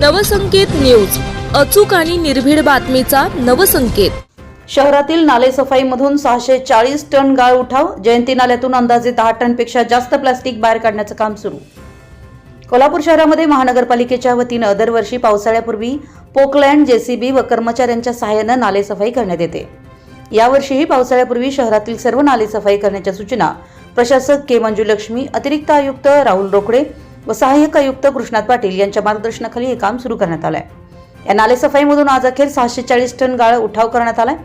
Navsanket news. अचूक आणि निर्भीड बातमीचा नवसंकेत. शहरातील नालेसफाईमधून सहाशे चाळीस टन गाळ उठाव जयंती नाल्यातून अंदाजे दहा टनपेक्षा जास्त प्लास्टिक बाहेर काढण्याचं काम सुरू. कोल्हापूर शहरामध्ये महानगरपालिकेच्या वतीनं दरवर्षी पावसाळ्यापूर्वी पोकलँड जेसीबी व कर्मचाऱ्यांच्या सहाय्यानं नालेसफाई करण्यात येते. यावर्षीही पावसाळ्यापूर्वी शहरातील सर्व नालेसफाई करण्याच्या सूचना प्रशासक के मंजुलक्ष्मी अतिरिक्त आयुक्त राहुल रोकडे व सहाय्यक आयुक्त कृष्णात पाटील यांच्या मार्गदर्शनाखाली हे काम सुरू करण्यात आलंय. या नाले सफाईमधून आज अखेर सहाशे चाळीस टन गाळ उठाव करण्यात आलाय.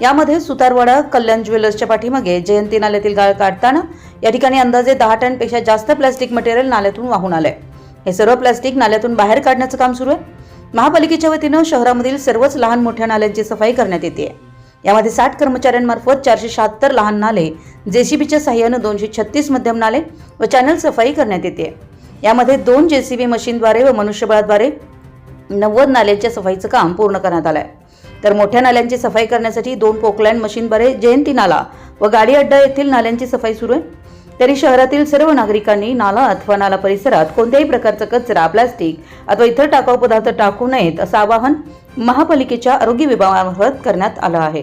यामध्ये सुतारवाडा कल्याण ज्वेलर्सच्या पाठीमागे जयंती नाल्यातील गाळ काढताना या ठिकाणी अंदाजे दहा टनपेक्षा जास्त प्लॅस्टिक मटेरियल नाल्यातून वाहून आलंय. हे सर्व प्लॅस्टिक नाल्यातून बाहेर काढण्याचं काम सुरू आहे. महापालिकेच्या वतीनं शहरामधील सर्वच लहान मोठ्या नाल्यांची सफाई करण्यात येते यामध्ये साठ कर्मचाऱ्यांमार्फत चारशे शहात्तर लहान नाले जेसीबीच्या सहाय्यानं दोनशे छत्तीस मध्यम नाले व चॅनल सफाई करण्यात येते यामध्ये दोन जेसीबी मशीनद्वारे व मनुष्यबळाद्वारे नव्वद नाल्यांच्या सफाईचं काम पूर्ण करण्यात आलं आहे तर मोठ्या नाल्यांची सफाई करण्यासाठी दोन पोकलँड मशीनद्वारे जयंती नाला व गाडी अड्डा येथील नाल्यांची सफाई सुरू आहे. तरी शहरातील सर्व नागरिकांनी नाला अथवा नाला परिसरात कोणत्याही प्रकारचा कचरा प्लास्टिक अथवा इतर टाकाऊ पदार्थ टाकू नयेत असं आवाहन महापालिकेच्या आरोग्य विभागामार्फत करण्यात आलं आहे.